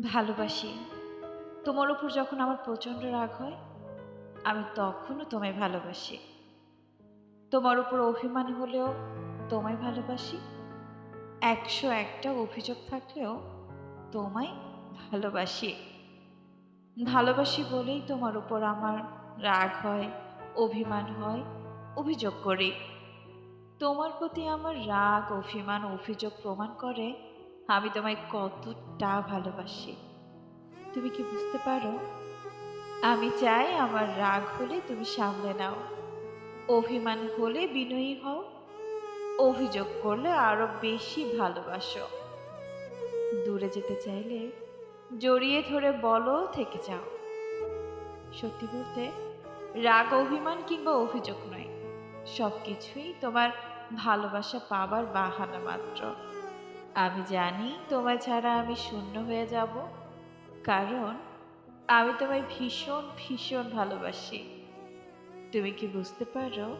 ভালোবাসি। তোমার উপর যখন আমার প্রচণ্ড রাগ হয়, আমি তখনও তোমায় ভালোবাসি। তোমার উপর অভিমান হলেও তোমায় ভালোবাসি। একশো একটা অভিযোগ থাকলেও তোমায় ভালোবাসি। ভালোবাসি বলেই তোমার উপর আমার রাগ হয়, অভিমান হয়, অভিযোগ করি। তোমার প্রতি আমার রাগ, অভিমান, অভিযোগ প্রমাণ করে আমি তোমায় কতটা ভালোবাসি। তুমি কি বুঝতে পারো? আমি চাই আমার রাগ হলে তুমি সামলে নাও। অভিমান হলে বিনয়ী হও। অভিযোগ করলে আরও বেশি ভালোবাসো। দূরে যেতে চাইলে জড়িয়ে ধরে বলো থেকে যাও। সত্যি বলতে, রাগ, অভিমান কিংবা অভিযোগ নয়। সব কিছুই তোমার ভালোবাসা পাবার বাহানা মাত্র। আমি জানি তোমায় ছাড়া আমি শূন্য হয়ে যাব, কারণ আমি তোমায় ভীষণ ভীষণ ভালোবাসি। তুমি কি বুঝতে পারো?